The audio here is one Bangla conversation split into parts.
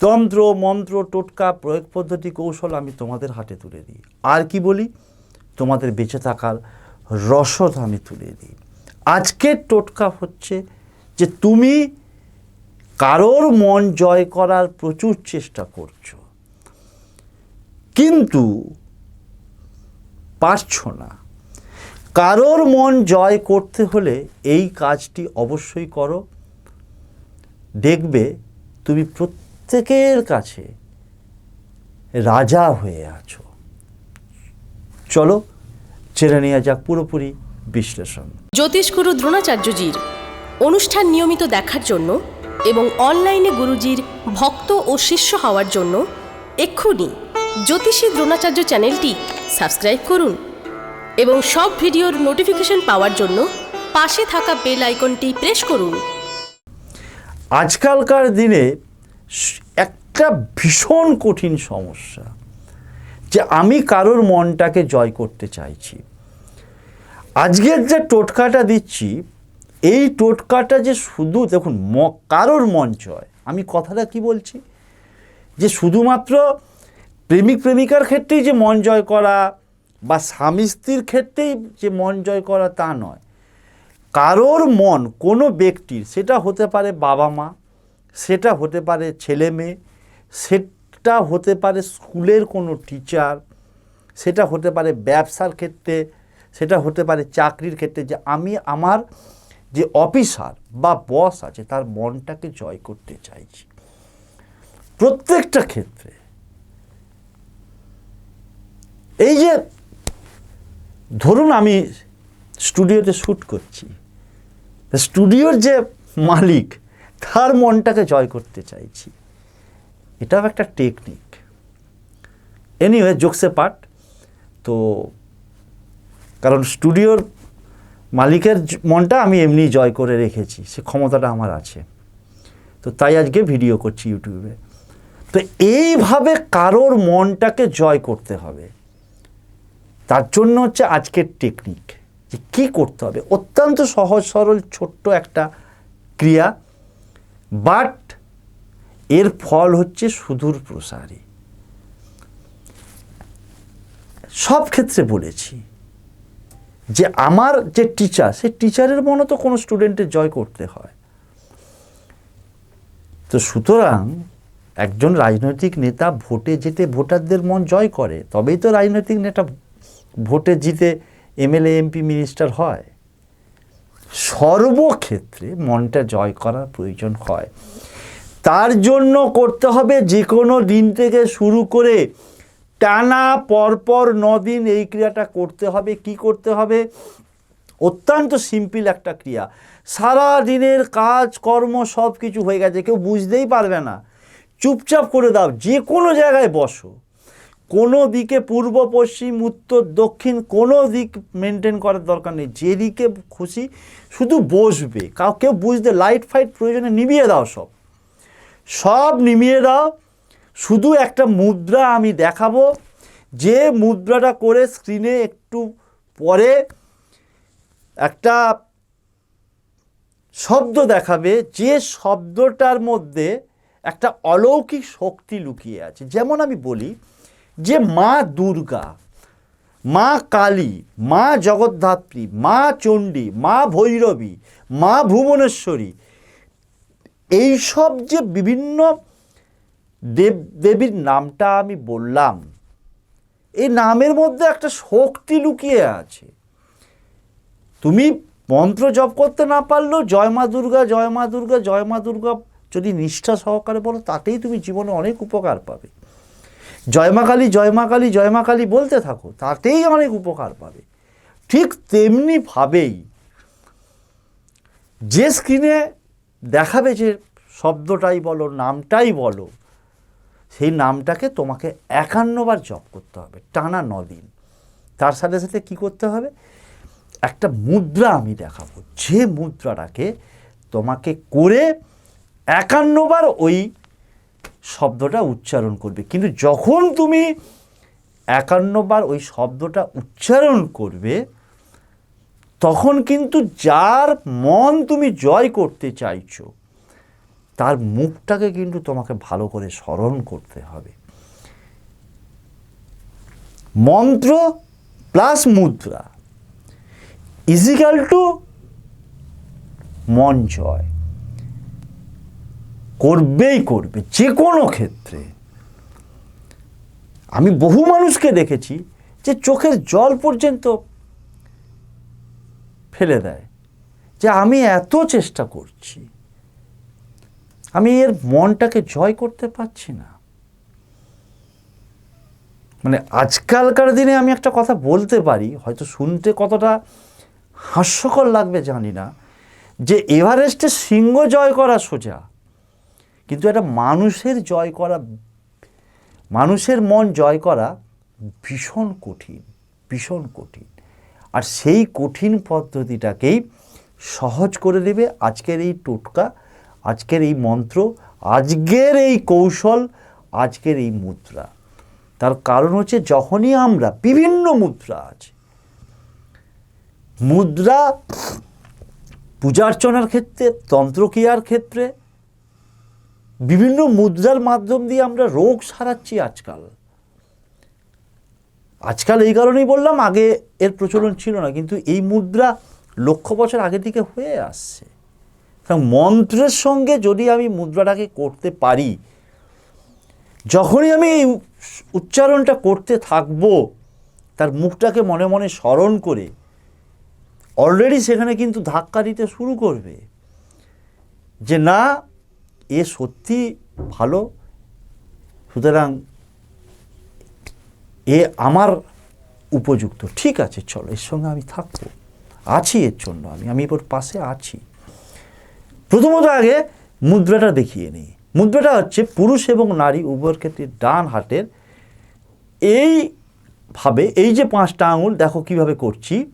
তন্ত্র, মন্ত্র, টোটকা, প্রয়োগ পদ্ধতি, কৌশল আমি তোমাদের হাতে তুলে দিই। আর কি বলি? তোমাদের বেঁচে থাকার রসদ আমি তুলে দিই। আজকের টোটকা হচ্ছে যে তুমি কারোর মন জয় করার প্রচুর চেষ্টা করছ। কিন্তু পারছ না। কারোর মন জয় করতে হলে এই কাজটি অবশ্যই করো। দেখবে তুমি প্রত্যেকের কাছে রাজা হয়ে আছো। চলো জেনে নেওয়া যাক পুরোপুরি বিশ্লেষণ। জ্যোতিষগুরু দ্রোণাচার্যজির অনুষ্ঠান নিয়মিত দেখার জন্য এবং অনলাইনে গুরুজির ভক্ত ও শিষ্য হওয়ার জন্য এক্ষুনি জ্যোতিষী দ্রোণাচার্য চ্যানেলটি সাবস্ক্রাইব করুন এবং সব ভিডিওর নোটিফিকেশন পাওয়ার জন্য পাশে থাকা বেল আইকনটি প্রেস করুন। আজকালকার দিনে একটা ভীষণ কঠিন সমস্যা যে আমি কারোর মনটাকে জয় করতে চাইছি। আজকের যে টোটকাটা দিচ্ছি, এই টোটকাটা যে শুধু দেখুন, ম, কারোর মন জয়, আমি কথাটা কি বলছি? যে শুধুমাত্র প্রেমিক প্রেমিকার ক্ষেত্রেই যে মন জয় করা বা স্বামী স্ত্রীর ক্ষেত্রেই যে মন জয় করা তা নয়। কারোর মন কোনো ব্যক্তির, সেটা হতে পারে বাবা মা, সেটা হতে পারে ছেলে মেয়ে সেটা হতে পারে স্কুলের কোনো টিচার সেটা হতে পারে ব্যবসার ক্ষেত্রে, সেটা হতে পারে চাকরির ক্ষেত্রে যে আমি আমার যে অফিসার বা বস আছে তার মনটাকে জয় করতে চাইছি। প্রত্যেকটা ক্ষেত্রে। এই যে ধরুন আমি স্টুডিওতে শ্যুট করছি, স্টুডিওর যে মালিক তার মনটাকে জয় করতে চাইছি। এটাও একটা টেকনিক এনিওয়ে জোকসে পার্ট তো কারণ স্টুডিওর মালিকের মনটা আমি এমনি জয় করে রেখেছি, সে ক্ষমতাটা আমার আছে। তো তাই আজকে ভিডিও করছি ইউটিউবে তো এইভাবে কারোর মনটাকে জয় করতে হবে। তার জন্য হচ্ছে আজকের টেকনিক যে কী করতে হবে। অত্যন্ত সহজ সরল ছোট্ট একটা ক্রিয়া বাট এর ফল হচ্ছে সুদূর প্রসারী। সব ক্ষেত্রে বলেছি যে আমার যে টিচার সেই টিচারের মনও তো কোনো স্টুডেন্টের জয় করতে হয়। তো সুতরাং একজন রাজনৈতিক নেতা ভোটে যেতে ভোটারদের মন জয় করে, তবেই তো রাজনৈতিক নেতা ভোটে জিতে এমএলএ, এমপি মিনিস্টার হয়। সর্বক্ষেত্রে মনটা জয় করার প্রয়োজন হয়। তার জন্য করতে হবে যে কোনো দিন থেকে শুরু করে টানা পরপর দিন এই ক্রিয়াটা করতে হবে, কি করতে হবে? অত্যন্ত সিম্পল একটা ক্রিয়া। সারা দিনের কাজ, কর্ম সব কিছু হয়ে গেছে, কেউ বুঝতেই পারবে না। চুপচাপ করে দাও, যে কোনো জায়গায় বসো। কোনো দিকে পূর্ব, পশ্চিম, উত্তর, দক্ষিণ, কোনো দিক মেনটেন করার দরকার নেই। যেদিকে খুশি শুধু বসবে। কাউ কেউ বুঝতে লাইট ফাইট প্রয়োজনে নিভিয়ে দাও সব। সব নিমিয়ে দাও। শুধু একটা মুদ্রা আমি দেখাবো। যে মুদ্রাটা করে স্ক্রিনে একটু পরে একটা শব্দ দেখাবে, যে শব্দটার মধ্যে একটা অলৌকিক শক্তি লুকিয়ে আছে। যেমন আমি বলি যে মা দুর্গা, মা কালী, মা জগদ্ধাত্রী, মা চণ্ডী, মা ভৈরবী, মা ভুবনেশ্বরী এইসব যে বিভিন্ন দেব, দেবীর নামটা আমি বললাম, এই নামের মধ্যে একটা শক্তি লুকিয়ে আছে। তুমি মন্ত্র জপ করতে না পারলেও জয় মা দুর্গা, জয় মা দুর্গা, জয় মা দুর্গা যদি নিষ্ঠা সহকারে বলো, তাতেই তুমি জীবনে অনেক উপকার পাবে। জয় মা কালী, জয় মা কালী, জয় মা কালী বলতে থাকো, তাতেই অনেক উপকার পাবে। ঠিক তেমনিভাবেই যে স্ক্রিনে দেখাবে যে শব্দটাই বলো, নামটাই বলো, সেই নামটাকে তোমাকে একান্নবার জপ করতে হবে, টানা নদিন। তার সাথে সাথে কি করতে হবে? একটা মুদ্রা আমি দেখাবো। যে মুদ্রাটাকে তোমাকে করে একান্নবার ওই শব্দটা উচ্চারণ করবে। কিন্তু যখন তুমি একান্নবার ওই শব্দটা উচ্চারণ করবে তখন কিন্তু যার মন তুমি জয় করতে চাইছো, তার মুখটাকে কিন্তু তোমাকে ভালো করে স্মরণ করতে হবে। মন্ত্র প্লাস মুদ্রা ইজিক্যাল টু মন জয়। করবেই করবে, যে কোনো ক্ষেত্রে। আমি বহু মানুষকে দেখেছি যে চোখের জল পর্যন্ত ফেলে দেয় যে আমি এত চেষ্টা করছি। আমি এর মনটাকে জয় করতে পারছি না। মানে আজকালকার দিনে আমি একটা কথা বলতে পারি, হয়তো শুনতে কতটা হাস্যকর লাগবে জানি না, যে এভারেস্টে সিংহ জয় করা সোজা, কিন্তু একটা মানুষের জয় করা, মানুষের মন জয় করা ভীষণ কঠিন ভীষণ কঠিন। আর সেই কঠিন পদ্ধতিটাকেই সহজ করে দেবে আজকের এই টোটকা, আজকের এই মন্ত্র, আজকের এই কৌশল, আজকের এই মুদ্রা। তার কারণ হচ্ছে যখনই আমরা বিভিন্ন মুদ্রা আছে, মুদ্রা পূজার্চনার ক্ষেত্রে, তন্ত্রক্রিয়ার ক্ষেত্রে, বিভিন্ন মুদ্রার মাধ্যম দিয়ে আমরা রোগ সারাচ্ছি আজকাল। আজকাল এই কারণেই বললাম, আগে এর প্রচলন ছিল না, কিন্তু এই মুদ্রা লক্ষ বছর আগে থেকে হয়ে আসছে। কারণ মন্ত্রের সঙ্গে যদি আমি মুদ্রাটাকে করতে পারি, যখনই আমি এই উচ্চারণটা করতে থাকব, তার মুখটাকে মনে মনে স্মরণ করে অলরেডি সেখানে কিন্তু ধাক্কা দিতে শুরু করবে যে, না, এ সত্যি ভালো, সুতরাং এ আমার উপযুক্ত। ঠিক আছে, চলো, এর সঙ্গে আমি থাকব। আছি এর জন্য আমি আমি ওর পাশে আছি। প্রথমত আগে মুদ্রাটা দেখিয়ে নিই। মুদ্রাটা হচ্ছে পুরুষ এবং নারী উভয়ের ক্ষেত্রে ডান হাতের। এইভাবে এই যে পাঁচটা আঙুল, দেখো কীভাবে করছি।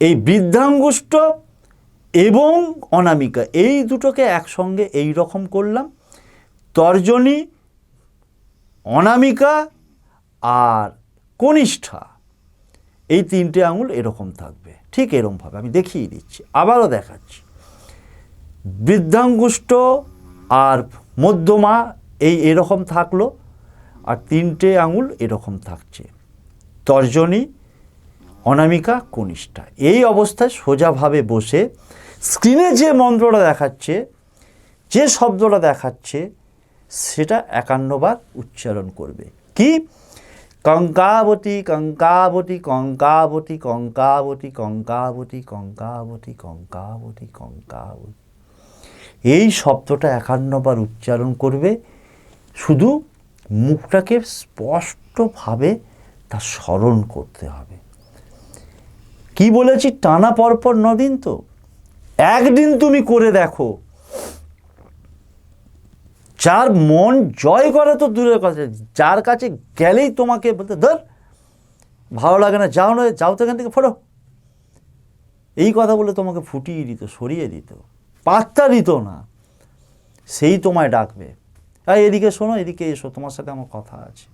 এই বৃদ্ধাঙ্গুষ্ঠ এবং অনামিকা, এই দুটোকে একসঙ্গে এই রকম করলাম। তর্জনী, অনামিকা আর কনিষ্ঠা, এই তিনটে আঙুল এরকম থাকবে। ঠিক এরকমভাবে আমি দেখিয়ে দিচ্ছি, আবারও দেখাচ্ছি। বৃদ্ধাঙ্গুষ্ঠ আর মধ্যমা, এই এরকম থাকল, আর তিনটে আঙুল এরকম থাকছে। তর্জনী, অনামিকা, কনিষ্ঠা। এই অবস্থায় সোজাভাবে বসে স্ক্রিনে যে মন্ত্রটা দেখাচ্ছে, যে শব্দটা দেখাচ্ছে, সেটা একান্নবার উচ্চারণ করবে। কি? কঙ্কাবতী কঙ্কাবতী কঙ্কাবতী কঙ্কাবতী কঙ্কাবতী কঙ্কাবতী কঙ্কাবতী কঙ্কাবতী। এই শব্দটা একান্নবার উচ্চারণ করবে। শুধু মুখটাকে স্পষ্টভাবে তা স্মরণ করতে হবে। কি বলেছি? টানা পরপর নদিন তো। একদিন তুমি করে দেখো। যার মন জয় করে তো দূরের কথা যার কাছে গেলেই তোমাকে বলতে, ধর, ভালো লাগে না, যাও না, যাও তো এখান থেকে ফটো এই কথা বলে তোমাকে ফুটিয়ে দিত, সরিয়ে দিত, পাত্তা দিত না। সেই তোমায় ডাকবে। এই এদিকে শোনো, এদিকে এসো, তোমার সাথে আমার কথা আছে।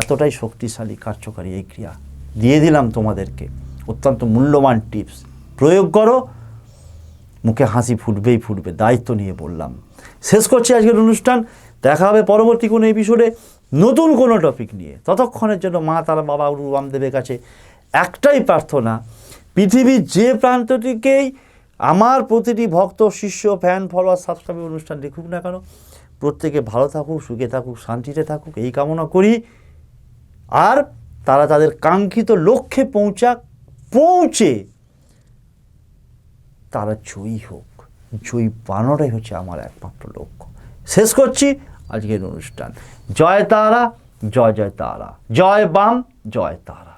এতটাই শক্তিশালী, কার্যকারী এই ক্রিয়া। দিয়ে দিলাম তোমাদেরকে অত্যন্ত মূল্যবান টিপস। প্রয়োগ করো মুখে হাসি ফুটবেই ফুটবে, দায়িত্ব নিয়ে বললাম। শেষ করছি আজকের অনুষ্ঠান, দেখা হবে পরবর্তী কোনো এপিসোডে নতুন কোনো টপিক নিয়ে। ততক্ষণের জন্য মা তারা বাবা গুরু রামদেবের কাছে একটাই প্রার্থনা, পৃথিবীর যে প্রান্তটিকেই আমার প্রতিটি ভক্ত, শিষ্য ফ্যান ফলোয়ার সাবস্ক্রাইব অনুষ্ঠান দেখুক না কেন, প্রত্যেকে ভালো থাকুক, সুখে থাকুক, শান্তিতে থাকুক, এই কামনা করি। আর তারা তাদের কাঙ্ক্ষিত লক্ষ্যে পৌঁছাক, পৌঁছে তারা জয়ী হোক, জয়ী বানানোটাই হচ্ছে আমার একমাত্র লক্ষ্য। শেষ করছি আজকের অনুষ্ঠান। জয় তারা, জয় জয় তারা। জয় বাম, জয় তারা।